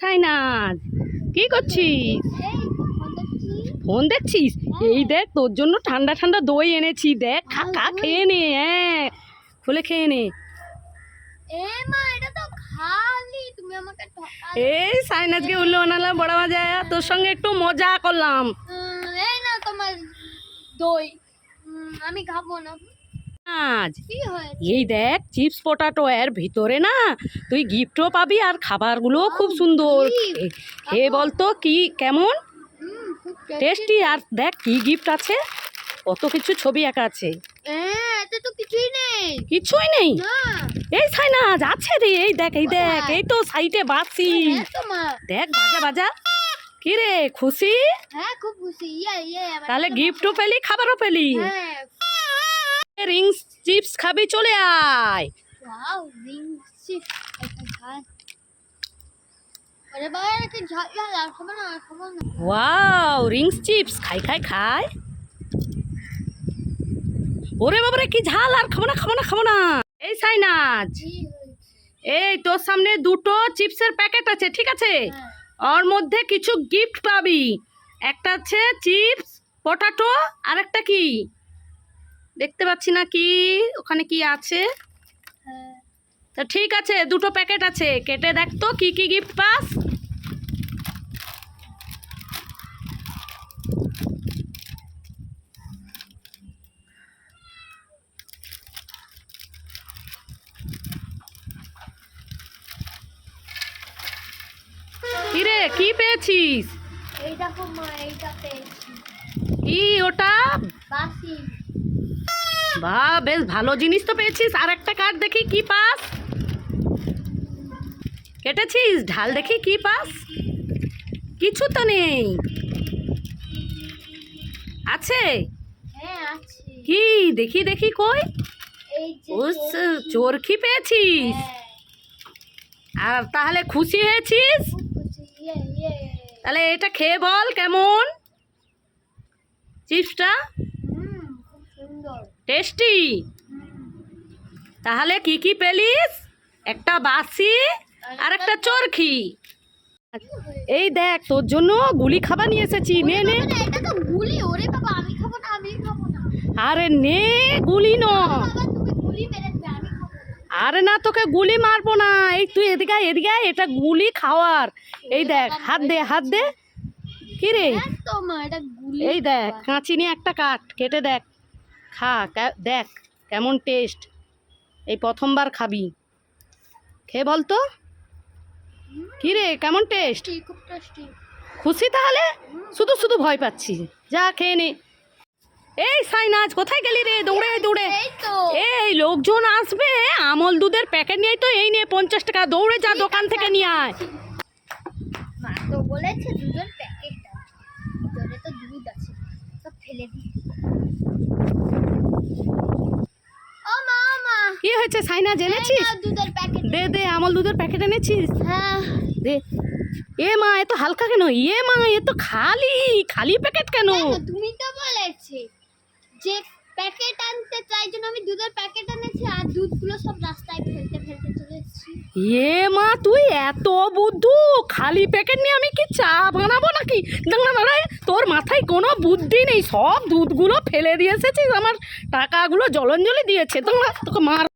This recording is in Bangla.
সাইনাজ, কি করছিস? ফোন দেখছিস? এই দেখ, তোর জন্য ঠান্ডা ঠান্ডা দই এনেছি, দেখ, খা খা, খেয়ে নে হ্যাঁ খুলে খেয়ে নে। এই সাইনাজকে উল্লো বানালাম বড় মজা তোর সঙ্গে একটু মজা করলাম। এই না তোমার দই। আমি খাব না। আজ। এই দেখ চিপস পটাটো এর ভিতরে না তুই গিফটও পাবি আর খাবারগুলোও খুব সুন্দর। এ বলতো কি কেমন। টেস্টি আর দেখ কি গিফট আছে কত কিছু ছবি আঁকা আছে। এ, কিছুই নেই। এই সাইনাজ আছে রে এই দেখ এই দেখ এই তো সাইডে বাসি হ্যাঁ দেখ বাজা বাজা। কি রে খুশি? হ্যাঁ খুব খুশি। তাহলে গিফটও পেলি খাবারও পেলি? হ্যাঁ রিংস চিপস খাবি চলে আয়। Wow ring chips wow rings chips খাই খাই খাই। ওরে বাবারে কি ঝাল আর খাব না খাব না খাব না। এই সাইনাজ এই তোর সামনে দুটো চিপসের প্যাকেট আছে ঠিক আছে? হ্যাঁ। ওর মধ্যে কিছু গিফট পাবি। একটা আছে চিপস পটাটো আর একটা কি? দেখতে পাচ্ছি না কি ওখানে কি আছে? হ্যাঁ। তা ঠিক আছে দুটো প্যাকেট আছে। কেটে দেখ তো কি কি গিফট পাস? কিরে কি পেয়েছিস? এই দেখো মা এইটা পেয়েছি। কি ওটা? বাসি। বা বেশ ভালো জিনিস তো পেয়েছিস। আর একটা কার্ড দেখি কি পাস? কেটেছিস? ঢাল দেখি কি পাস? কিছু তো নেই। আছে? হ্যাঁ কি? দেখি দেখি কই? চোরখি পেয়েছিস? হ্যাঁ। আর তাহলে খুশি হয়েছিস? ইয়ে ইয়ে। তাহলে এটা খেয়ে বল কেমন? চিপসটা? টেস্টি। তাহলে কি কি পেলিস একটা বাসি আর একটা চরখি। এই দেখ তোর জন্য গুলি খাবার নিয়ে এসেছি নে নে। বাবা, এটা তো গুলি ওরে বাবা আমি খাব না আমি খাব আরে নে গুলি ন। আরে না। তোকে গুলি মারবো না। এই তুই এদিকে এদিকে এটা গুলি খাওয়ার। এই দেখ হাত দে হাত দে। কি রে? এই দেখ কাঁচি নিয়ে একটা কাট কেটে দেখ। খা দেখ কেমন টেস্ট এই প্রথমবার খাবি। খেয়ে বলতো কী রে কেমন টেস্ট খুশি তাহলে? শুধু শুধু ভয় পাচ্ছি যা খেয়ে নে। এই সাইনাজ কোথায় গেলি রে? দৌড়ে দৌড়ে। এই লোকজন আসবে। আমল দুধের প্যাকেট নিয়ে তো এই নিয়ে পঞ্চাশ টাকা। দৌড়ে যা দোকান থেকে নিয়ে আয়। মা তো বলেছে দুধের প্যাকেট আছে। ভিতরে তো দুধ আছে। সব ফেলে দিই ও মা ও মা কি হয়েছে নাও দুধের প্যাকেট দে দে আমল দুধের প্যাকেট এনেছিস? হ্যাঁ। দে। এ মা এ তো হালকা কেন? এ মা এ তো খালি খালি প্যাকেট কেন? তুমি তো বলেছে যে প্যাকেট আনতে চাই জন্য আমি দুধের প্যাকেট এনেছি আর দুধগুলো সব রাস্তায় ফেলতে ফেলতে চলে এসেছি। এ মা তুই এত বুদ্ধু! খালি প্যাকেট নিয়ে আমি কি চা বানাবো নাকি? দাঁড়া দাঁড়ায় তোর মাথায় কোনো বুদ্ধি নেই। সব দুধগুলো ফেলে দিয়ে এসেছিস। আমার টাকাগুলো জলঞ্জলি দিয়েছে। তোমরা তোকে মার